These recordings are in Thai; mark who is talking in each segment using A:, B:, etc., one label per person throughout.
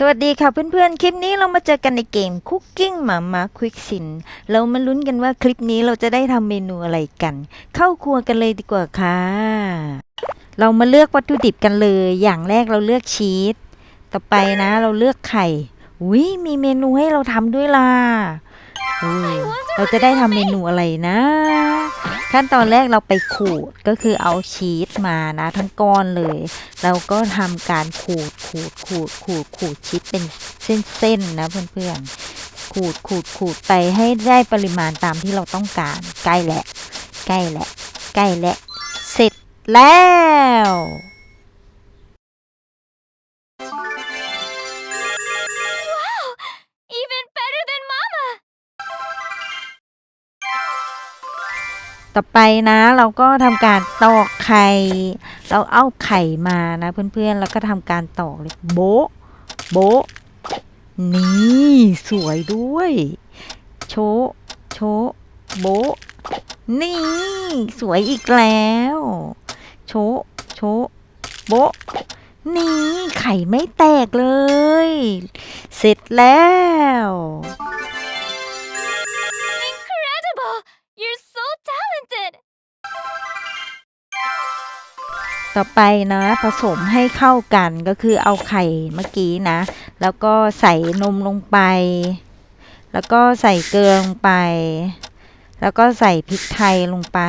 A: สวัสดีค่ะเพื่อนๆ คลิปนี้เรามาเจอกันในเกม Cooking Mama Quick Sin เรามาลุ้นกันว่าคลิปนี้เราจะได้ทำเมนูอะไรกัน เข้าครัวกันเลยดีกว่าค่ะ เรามาเลือกวัตถุดิบกันเลย อย่างแรกเราเลือกชีส ต่อไปนะเราเลือกไข่ อุ้ยมีเมนูให้เราทำด้วยล่ะเราจะได้ทำเมนูอะไรนะ ขั้นตอนแรกเราไปขูดก็คือเอาชีสมานะทั้งก้อนเลยเราก็ทำการขูดขูดขูดขูดขูดชีสเป็นเส้นๆนะเพื่อนๆขูดขูดขูดไปให้ได้ปริมาณตามที่เราต้องการใกล้แหละใกล้แหละใกล้แหละเสร็จแล้ว ต่อไปนะ เราก็ทำการตอกไข่ เราเอาไข่มานะเพื่อนๆ แล้วก็ทำการตอกเลยโบะโบะนี่สวยด้วย โชโชโบะนี่ สวยอีกแล้ว โชโชโบะนี่ไข่ไม่แตกเลย เสร็จแล้ว ต่อไปนะผสมให้เข้ากันก็คือเอาไข่เมื่อกี้นะ แล้วก็ใส่นมลงไป แล้วก็ใส่เกลือลงไป แล้วก็ใส่พริกไทยลงไป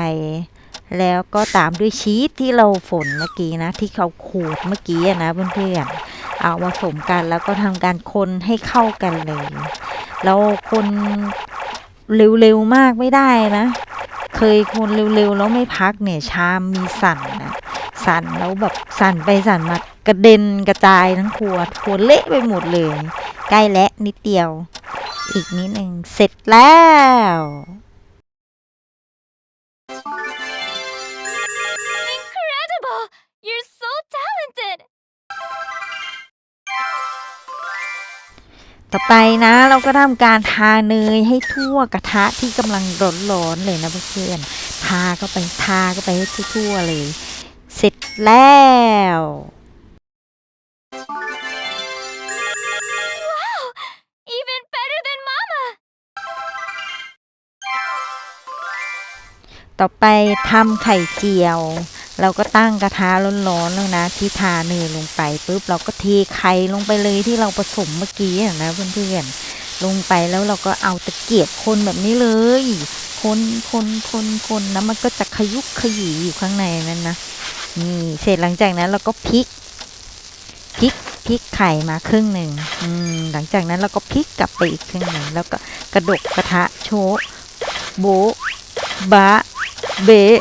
A: แล้วก็ตามด้วยชีสที่เราฝนเมื่อกี้นะ ที่เขาขูดเมื่อกี้นะเพื่อนๆเอาผสมกันแล้วก็ทำการคนให้เข้ากันเลยแล้วคนเร็วๆมากไม่ได้นะ เคยคนเร็วๆแล้วไม่พักเนี่ยชามมีสั่นนะ สั่นแล้วแบบสั่นไปสั่นมากระเด็นกระจายทั้งครัวครัวเละไปหมดเลย ใกล้และนิดเดียว อีกนิดหนึ่งเสร็จแล้วต่อไปนะเราก็ทำการทาเนยให้ทั่วกระทะที่กำลังร้อนๆเลยนะเพื่อนๆทาเข้าไปทาเข้าไปให้ทั่วๆเลย เสร็จแล้ว
B: Wow! Even better than Mama!
A: ต่อไปทำไข่เจียว เราก็ตั้งกระทะร้อนๆแล้วนะ ที่ทาเนยลงไปปุ๊บเราก็เทไข่ลงไปเลยที่เราผสมเมื่อกี้อะนะเพื่อนๆลงไปแล้วเราก็เอาตะเกียบคนแบบนี้เลยคนคนคนคนนะมันก็จะขยุกขยีอยู่ข้างในนั้นนะ นี่เสร็จหลังจากนั้นเราก็พลิกพลิกพลิกไข่มาครึ่งหนึ่งหลังจากนั้นเราก็พลิกกลับไปอีกครึ่งหนึ่งแล้วก็กระดกกระทะโชโบบะเบะ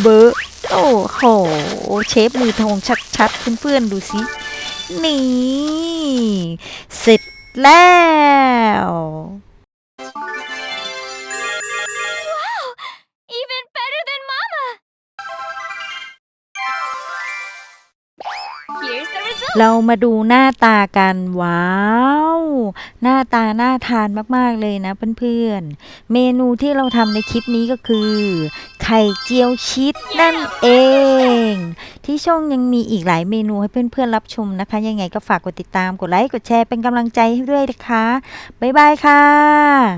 A: เบอะโอ้โหเชฟมือทองชัดๆเพื่อนๆดูสินี่ เสร็จแล้ว เรามาดูหน้าตากันว้าว หน้าตาน่าทานมากๆเลยนะเพื่อนๆ เมนูที่เราทำในคลิปนี้ก็คือ ไข่เจียวชีสนั่นเอง ที่ช่องยังมีอีกหลายเมนูให้เพื่อนๆรับชมนะคะ ยังไงก็ฝากกดติดตามกดไลค์กดแชร์เป็นกำลังใจให้ด้วยนะคะ บ๊ายบายค่ะ